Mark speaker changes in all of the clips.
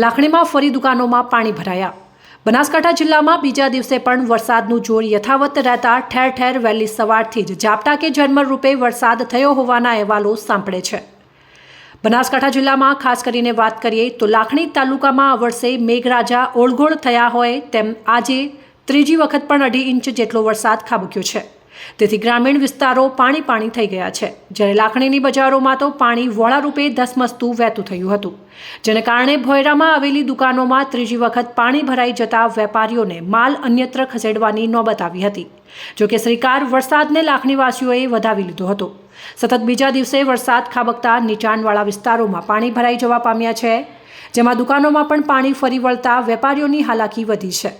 Speaker 1: લાખણીમાં ફરી દુકાનોમાં પાણી ભરાયા. બનાસકાંઠા જિલ્લામાં બીજા દિવસે પણ વરસાદનું જોર યથાવત રહેતા ઠેર ઠેર વહેલી સવારથી જ ઝાપટા કે ઝરમર રૂપે વરસાદ થયો હોવાના અહેવાલો સાંપડે છે. બનાસકાંઠા જિલ્લામાં ખાસ કરીને વાત કરીએ તો લાખણી તાલુકામાં આ વર્ષે મેઘરાજા ઓળઘોળ થયા હોય તેમ આજે ત્રીજી વખત પણ અઢી ઇંચ જેટલો વરસાદ ખાબક્યો છે. તેથી ગ્રામીણ વિસ્તારો પાણી પાણી થઈ ગયા છે. જ્યારે લાખણીની બજારોમાં તો પાણી વોળા રૂપે ધસમસતું વહેતું થયું હતું. જેને કારણે ભોયરામાં આવેલી દુકાનોમાં ત્રીજી વખત પાણી ભરાઈ જતા વેપારીઓને માલ અન્યત્ર ખસેડવાની નોબત આવી હતી. જોકે શ્રીકાર વરસાદને લાખણીવાસીઓએ વધાવી લીધો હતો. સતત બીજા દિવસે વરસાદ ખાબકતા નીચાણવાળા વિસ્તારોમાં પાણી ભરાઈ જવા પામ્યા છે, જેમાં દુકાનોમાં પણ પાણી ફરી વળતા વેપારીઓની હાલાકી વધી છે.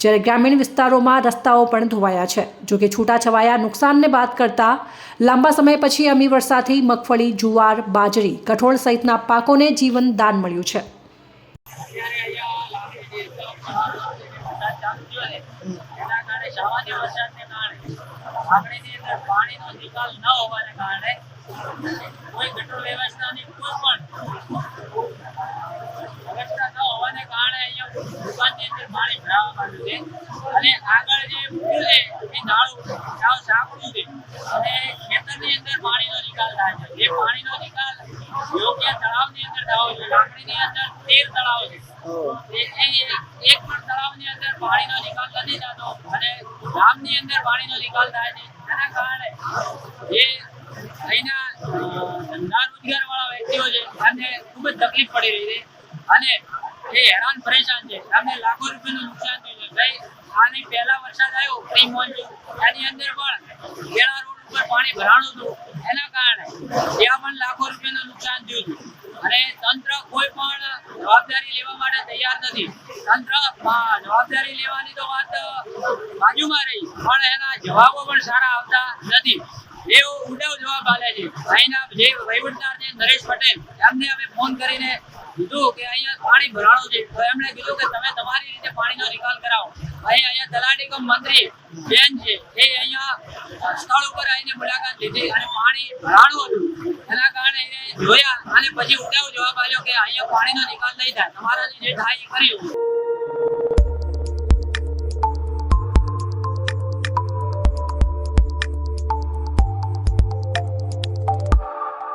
Speaker 1: જ્યારે ગ્રામીણ વિસ્તારોમાં રસ્તાઓ પણ ધોવાયા છે. જોકે છૂટાછવાયા નુકસાનને બાદ કરતા લાંબા સમય પછી અમી વરસાદથી મગફળી, જુવાર, બાજરી, કઠોળ સહિતના પાકોને જીવન દાન મળ્યું છે.
Speaker 2: સામાન્ય પાણીનો નિકાલ ન હોવાને કારણે કોઈ ગટર વ્યવસ્થાની કોઈ પણ વ્યવસ્થા ન હોવાને કારણે અહીંયા તળાવની અંદર પાણીનો નિકાલ થતો અને ગામની અંદર પાણીનો નિકાલ થાય છે. એના કારણે જે અહીંના ધંધા રોજગાર વાળા વ્યક્તિઓ છે અને ખૂબ જ તકલીફ પડી રહી છે. અને એ હેરાન પરેશાન છે. અમને લાખો રૂપિયાનું નુકસાન થયું છે. ભાઈ, આની પહેલા વરસાદ આવ્યો પ્રી મોન્સૂન એની અંદર પણ વેળા રોડ ઉપર પાણી ભરાણું હતું. એના કારણે ત્યાં પણ લાખો રૂપિયાનું નુકસાન થયું હતું. અને તંત્ર કોઈ પણ જવાબદારી લેવા માટે તૈયાર નથી. તંત્ર જવાબદારી લેવાની તો વાત બાજુમાં રહી, પણ એના જવાબો પણ સારા આવતા નથી. એવો ઉડાવ જવાબ આલે છે. અહીંના જે વહીવટદાર છે, નરેશ પટેલ. એમને અમે ફોન કરીને કીધું કે અહીંયા પાણી ભરાણું છે. તો એમણે કીધું કે તમે તમારી રીતે પાણીનો નિકાલ કરાવો. અહીં અહીંયા તલાટી કમ મંત્રી બેન છે, એ અહીંયા સ્થળ ઉપર આવીને મુલાકાત લીધી અને પાણી ભરાણું હતું. એના કારણે એને જોયા અને પછી ઉડાવ જવાબ આપ્યો કે અહીંયા પાણીનો નિકાલ નહીં થાય. તમારાથી જે થાય એ કર્યું